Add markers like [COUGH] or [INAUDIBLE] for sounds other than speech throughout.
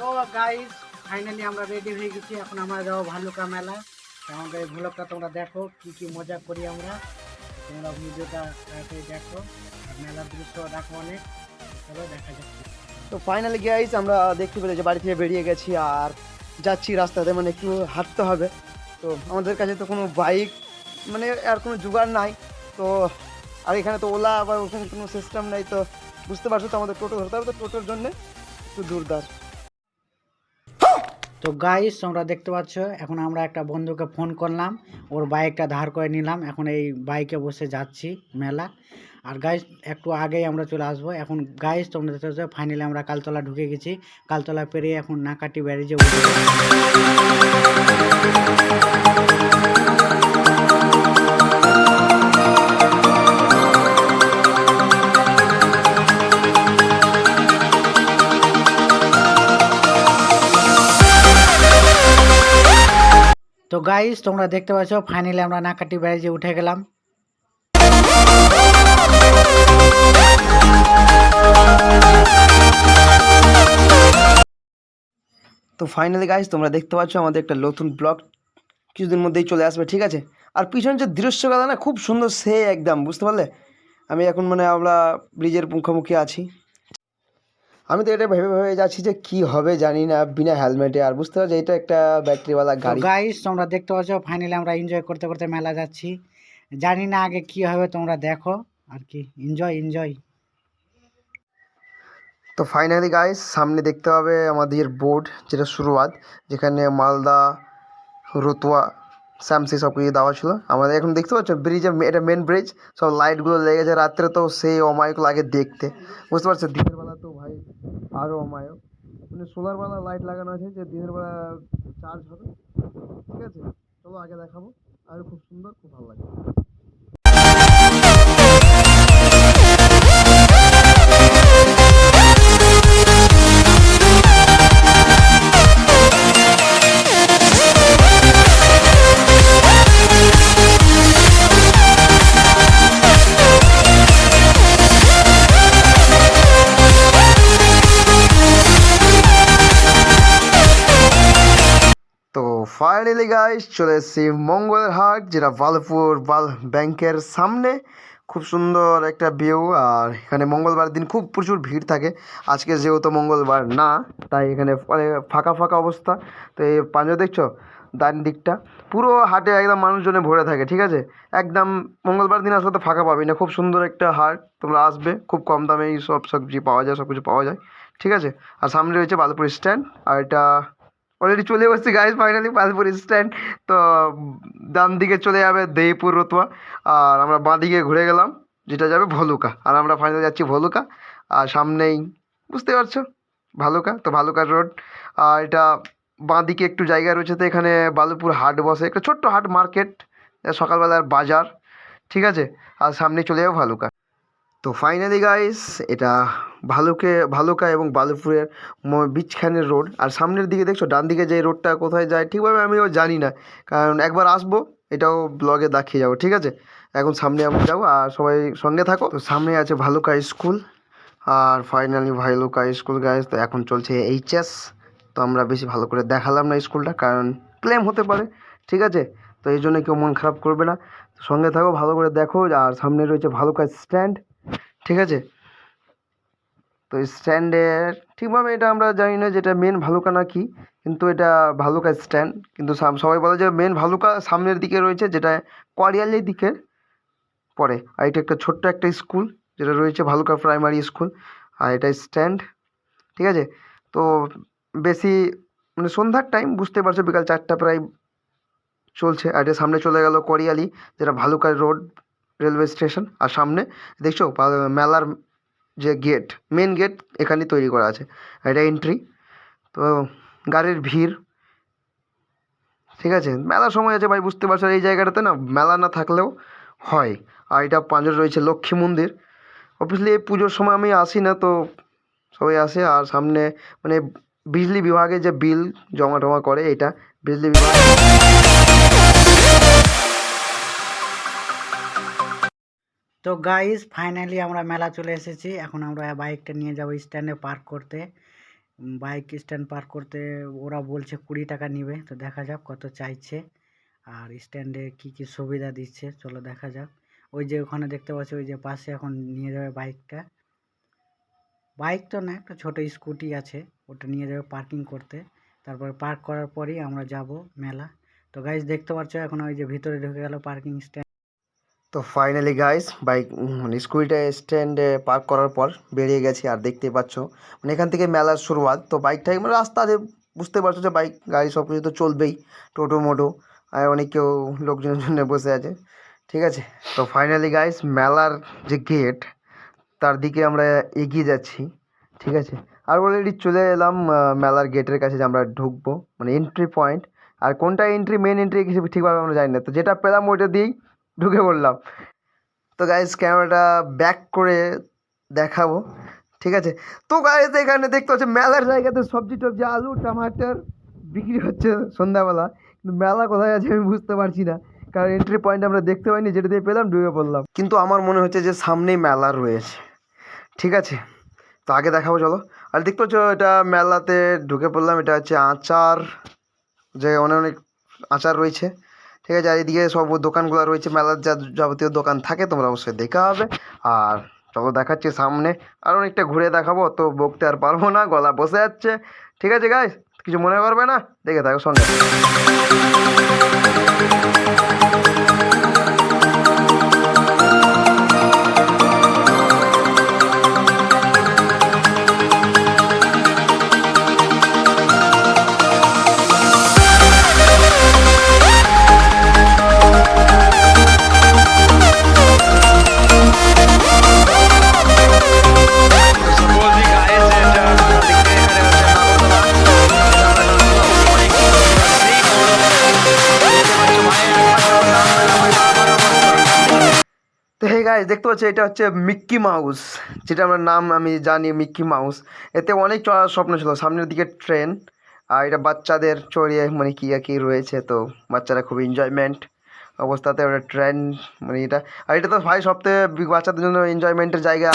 তো guys finally আমরা ready হয়ে গেছি। এখন আমরা যাব ভালুকা মেলা। আমাদের ভ্লগটা তোমরা দেখো, কি কি মজা করি আমরা। তোমরা ভিডিওটা দেখো, আর মেলার দৃশ্য দেখো অনেক। চলো দেখা যাচ্ছে তো ফাইনালি গাইজ আমরা দেখতে পেলে যে বাড়ি থেকে বেরিয়ে গেছি, আর যাচ্ছি রাস্তাতে মানে একটু হাঁটতে হবে। তো আমাদের কাছে তো কোনো বাইক মানে আর কোনো জোগাড় নাই। তো আর এখানে তো ওলা বা ওখানে কোনো সিস্টেম নেই, তো বুঝতে পারছ তো আমাদের টোটো ধরতে হবে তো টোটোর জন্যে। একটু দূরদার। তো গাইস তোমরা দেখতে পাচ্ছ, এখন আমরা একটা বন্ধুকে ফোন করলাম। ওর বাইকটা ধার করে নিলাম। এখন এই বাইকে বসে যাচ্ছি মেলা। আর গাইস একটু আগেই আমরা চলে আসব। এখন গাইস তোমরা দেখতে পাচ্ছ ফাইনালি আমরা কালতলা ঢুকে গেছি। কালতলা পেরিয়ে এখন নাকাটি ব্যারেজে গাইস তোমরা দেখতে পাচ্ছ ফাইনালি আমরা নাকাটি ব্যারেজে উঠে গেলাম। তো ফাইনালি গাইস তোমরা দেখতে পাচ্ছ, আমাদের একটা নতুন ব্লগ কিছুদিন মধ্যেই চলে আসবে, ঠিক আছে? আর পিছনে যে দৃশ্যকলা না, খুব সুন্দর সে একদম, বুঝতে পারলে? আমি এখন মানে আমরা ব্রিজের মুখোমুখি আছি। আমি তো এটা ভেবে ভেবে যাচ্ছি যে কি হবে জানি না বিনা হেলমেটে আর বুঝতে পারছি এটা একটা ব্যাটারিওয়ালা গাড়ি। গাইস তোমরা দেখতে পাচ্ছ ফাইনালি আমরা এনজয় করতে করতে মেলা যাচ্ছি। জানি না আগে কি হবে তোমরা দেখো। আর কি এনজয় এনজয় তো ফাইনালি গাইস সামনে দেখতে হবে আমাদের বোর্ড যেটা শুরুয়াত যেখানে মালদা রতুয়া স্যামসি সব কিছু দেওয়া ছিল। আমাদের এখন দেখতে পাচ্ছ ব্রিজে এটা মেন ব্রিজ সব লাইটগুলো লেগেছে রাত্রে তো সেই অমায়ক লাগে দেখতে। বুঝতে পারছ দিনের আরও অমায়ক। মানে সোলার বেলা লাইট লাগানো আছে যে দিনের বেলা চার্জ হবে। ঠিক আছে? চলো আগে দেখাবো। আর খুব সুন্দর, খুব ভালো লাগে ফাইনালি গাইস চলে এসেছি মঙ্গলের হাট, যেটা বালপুর বাল ব্যাংকের সামনে। খুব সুন্দর একটা ভিউ আর এখানে মঙ্গলবার দিন খুব প্রচুর ভিড় থাকে। আজকে যেহেতু মঙ্গলবার না, তাই এখানে মানে ফাঁকা ফাঁকা অবস্থা। তো এই পাঞ্জা দেখছ? ডান দিকটা। পুরো হাটে একদম মানুষজনে ভরে থাকে, ঠিক আছে? একদম মঙ্গলবার দিন আসলে তো ফাঁকা পাবি না। খুব সুন্দর একটা হাট, তোমরা আসবে, খুব কম দামে এই সব সবজি পাওয়া যায় সব কিছু পাওয়া যায়, ঠিক আছে? আর সামনে রয়েছে বালপুর স্ট্যান্ড, আর এটা অলরেডি চলে এসেছি গাইজ ফাইনালি বালপুর স্ট্যান্ড তো, ডান দিকে চলে যাবে দেইপুর রতুয়া, আর আমরা বাঁ দিকে ঘুরে গেলাম, যেটা যাবে ভলুকা। আর আমরা ফাইনালি যাচ্ছি ভলুকা, আর সামনেই, বুঝতে পারছ? ভালুকা, তো ভালুকা রোড আর এটা বাঁ দিকে একটু জায়গা রয়েছে তো, এখানে বালুপুর হাট বসে, একটা ছোট্ট হাট মার্কেট সকালবেলার বাজার, ঠিক আছে? আর সামনে চলে যাবে ভালুকা। তো ফাইনালি গাইস এটা ভালুকে, ভালুকা এবং বালুপুরের বিচখানের রোড। আর সামনের দিকে দেখছ ডান দিকে যে রোডটা কোথায় যায়, ঠিকভাবে আমিও জানি না। কারণ একবার আসব, এটাও ব্লগে দেখিয়ে যাব, ঠিক আছে? এখন সামনে আমরা যাব, আর সবাই সঙ্গে থাকো। তো সামনে আছে ভালুকা স্কুল, আর ফাইনালি ভালুকা স্কুল গাইস তো এখন চলছে এইচএস। তো আমরা বেশি ভালো করে দেখালাম না স্কুলটা, কারণ ক্লেম হতে পারে, ঠিক আছে? তো এই জন্য কেউ মন খারাপ করবে না। সঙ্গে থাকো, ভালো করে দেখো, আর সামনে রয়েছে ভালুকা স্ট্যান্ড, ঠিক আছে? তো স্ট্যান্ডের ঠিকভাবে এটা আমরা জানি না যেটা মেন ভালুকা না কি কিন্তু এটা ভালুকা স্ট্যান্ড কিন্তু সবাই বলে যে মেন ভালুকা সামনের দিকে রয়েছে, যেটা কোয়ারিয়ালির দিকে পড়ে। আর এটা একটা ছোট্ট একটা স্কুল যেটা রয়েছে ভালুকা প্রাইমারি স্কুল আর এটা স্ট্যান্ড ঠিক আছে? তো বেশি মানে সন্ধ্যার টাইম বুঝতে পারছ, বিকাল চারটা প্রায় চলছে। আর এটা সামনে চলে গেল কোরিয়ালি যেটা ভালুকা রোড রেলওয়ে স্টেশন আর সামনে, দেখছ মেলার যে গেট মেন গেট এখানে তৈরি করা আছে। এটা এন্ট্রি তো গাড়ির ভিড়, ঠিক আছে? মেলা সময় আছে ভাই, বুঝতে পারছ? এই জায়গাটাতে না মেলা না থাকলেও হয়। আর এটা পাঁচরে রয়েছে, লক্ষ্মী মন্দির। অবভিয়াসলি এই পুজোর সময় আমি আসি না, তো সবাই আসে। আর সামনে মানে বিজলি বিভাগে যে বিল জমা টমা করে, এটা বিজলি বিভাগ তো গাইস ফাইনালি আমরা মেলা চলে এসেছি। এখন আমরা বাইকটা নিয়ে যাব স্ট্যান্ডে পার্ক করতে। বাইক স্ট্যান্ড পার্ক করতে ওরা বলছে কুড়ি টাকা নিবে, তো দেখা যাক কত চাইছে। আর স্ট্যান্ডে কি কি সুবিধা দিচ্ছে, চলো দেখা যাক। ওই যে ওখানে দেখতে পাচ্ছি, ওই যে পাশে এখন নিয়ে যাবে বাইকটা বাইক তো না, একটা ছোটো স্কুটি আছে, ওটা নিয়ে যাবে পার্কিং করতে। তারপরে পার্ক করার পরেই আমরা যাব মেলা। তো গাইজ দেখতে পাচ্ছ, এখন ওই যে ভিতরে ঢুকে গেল পার্কিং স্ট্যান্ড তো ফাইনালি গাইস বাইক মানে স্কুটিটা স্ট্যান্ডে পার্ক করার পর বেরিয়ে গেছি আর দেখতেই পাচ্ছ। মানে এখান থেকে মেলার শুরুয়াত। তো বাইকটাই মানে রাস্তা আছে বুঝতে পারছ যে বাইক গাড়ি সব কিছু তো চলবেই, টোটো, মোটো, আর অনেক কেউ লোকজনের জন্য বসে আছে। ঠিক আছে? তো ফাইনালি গাইস মেলার যে গেট তার দিকে আমরা এগিয়ে যাচ্ছি। ঠিক আছে? আর অলরেডি চলে এলাম মেলার গেটের কাছে যে আমরা ঢুকবো। মানে এন্ট্রি পয়েন্ট আর কোনটা এন্ট্রি মেন এন্ট্রি কিছু ঠিকভাবে আমরা জানি না। তো যেটা পেলাম, ওইটা দিয়েই ঢুকে পড়লাম। তো গাইজ ক্যামেরাটা ব্যাক করে দেখাবো, ঠিক আছে? তো গাইজ এখানে দেখতে হচ্ছে মেলার জায়গাতে সবজি টবজি, আলু, টমাটার বিক্রি হচ্ছে সন্ধ্যাবেলা। কিন্তু মেলা কোথায় আছে আমি বুঝতে পারছি না, কারণ এন্ট্রি পয়েন্ট আমরা দেখতে পাইনি, যেটা দিয়ে পেলাম, ঢুকে পড়লাম। কিন্তু আমার মনে হচ্ছে যে সামনেই মেলা রয়েছে, ঠিক আছে? তো আগে দেখাবো, চলো। আর দেখতে পাচ্ছ, এটা মেলাতে ঢুকে পড়লাম, এটা হচ্ছে আচার, যে অনেক অনেক আচার রয়েছে। ঠিক আছে, আর এদিকে সব দোকানগুলো রয়েছে, মেলার যা যাবতীয় দোকান থাকে, তোমরা অবশ্যই দেখা হবে আর চলো দেখাচ্ছি সামনে। আর অনেকটা ঘুরে দেখাবো, তো বকতে আর পারব না, গলা বসে যাচ্ছে। ঠিক আছে গাইস কিছু মনে করবে না? দেখে থাকো সঙ্গে। গাইস দেখতে পাচ্ছি এটা হচ্ছে মিক্কি মাউস যেটা আমার নাম আমি জানি মিক্কি মাউস এতে অনেক চড়ার স্বপ্ন ছিল, সামনের দিকে ট্রেন আর এটা বাচ্চাদের চড়িয়ে মানে কী কি রয়েছে, তো বাচ্চারা খুব এনজয়মেন্ট অবস্থাতে ওটা ট্রেন মানে এটা। আর এটা তো ভাই সপ্তাহে বাচ্চাদের জন্য এনজয়মেন্টের জায়গা।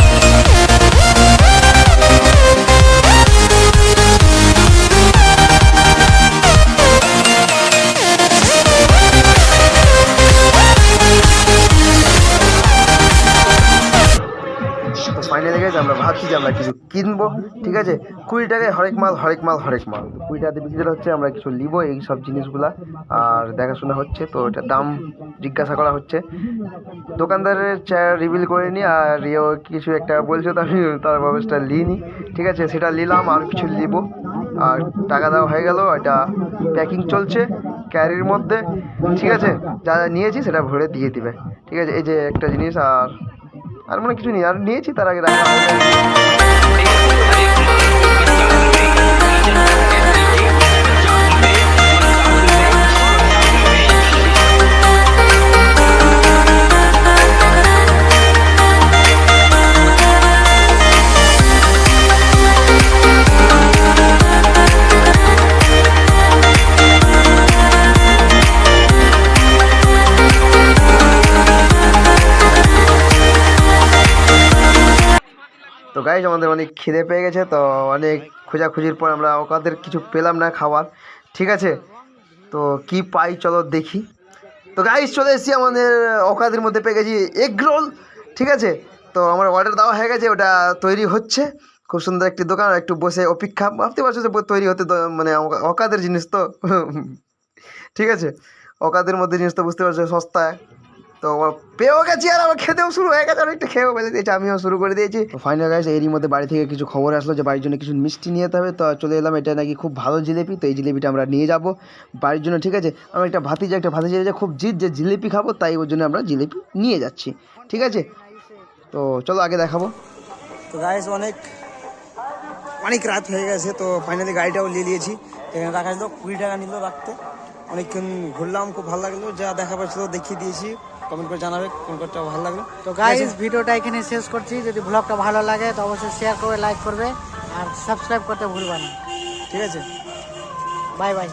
ফাইনালি গেছে, আমরা ভাবছি যে আমরা কিছু কিনবো, ঠিক আছে? কুড়ি টাকায় হরেক মাল হরেক মাল হরেক মাল। কুড়ি টাকাতে বিক্রি হচ্ছে, আমরা কিছু নিবো এই সব জিনিসগুলা। আর দেখাশোনা হচ্ছে, তো এটা দাম জিজ্ঞাসা করা হচ্ছে। দোকানদারের চেয়ার রিভিল করে নি, আর ইয়েও কিছু একটা বলছে, তো আমি তার ব্যবস্থা নিইনি ঠিক আছে? সেটা নিলাম, আর কিছু নিব। আর টাকা দেওয়া হয়ে গেল, এটা প্যাকিং চলছে ক্যারির মধ্যে, ঠিক আছে? যা যা নিয়েছি, সেটা ভরে দিয়ে দিবে, ঠিক আছে? এই যে একটা জিনিস, আর আর মনে কিছু নেই। আর নিয়েছি তার আগে রাখা। গাইজ আমাদের অনেক খিদে পেয়ে গেছে, তো অনেক খোঁজাখুঁজির পর আমরা ওকাদের কিছু পেলাম না খাবার। ঠিক আছে? তো কি পাই চলো দেখি। তো গাইজ চলে এসেছি আমাদের অকাদের মধ্যে পেয়ে গেছি এগ রোল ঠিক আছে? তো আমার অর্ডার দেওয়া হয়ে গেছে, ওটা তৈরি হচ্ছে। খুব সুন্দর একটি দোকান, একটু বসে অপেক্ষা। ভাবতে পারছ যে তৈরি হতে মানে অকা- অকাদের জিনিস তো, [LAUGHS] ঠিক আছে? অকাদের মধ্যে জিনিস তো বুঝতে পারছ, সস্তায়। তো পেয়েও গেছি আর আমার খেতেও শুরু হয়ে গেছে, অনেকটা খেয়েও ফেলে দিয়েছি, আমিও শুরু করে দিয়েছি। ফাইনাল গাইস এরই মধ্যে বাড়ি থেকে কিছু খবর আসলো যে বাড়ির জন্য কিছু মিষ্টি নিয়ে যেতে হবে। তো চলে এলাম, এটা নাকি খুব ভালো জিলিপি, তো এই জিলিপিটা আমরা নিয়ে যাব বাড়ির জন্য, ঠিক আছে? আমার একটা ভাতিজা একটা ভাতিজা যে খুব জিদ যে জিলিপি খাব, তাই ওর জন্য আমরা জিলিপি নিয়ে যাচ্ছি, ঠিক আছে? তো চলো আগে দেখাবো। তো গাইস অনেক অনেক রাত হয়ে গেছে, তো ফাইনালি গাড়িটাও নিয়ে নিয়েছি। এখানে রাখা ছিল কুড়ি টাকা নিল রাখতে। অনেকক্ষণ ঘুরলাম, খুব ভালো লাগল, যা দেখা পাচ্ছিল দেখিয়ে দিয়েছি। কমেন্ট করে জানাবে কোন কোনটা ভালো লাগল। তো গাইজ ভিডিওটা এখানে শেষ করছি। যদি ব্লগটা ভালো লাগে তো অবশ্যই শেয়ার করবে লাইক করবে আর সাবস্ক্রাইব করতে ভুলবে না। ঠিক আছে। Bye bye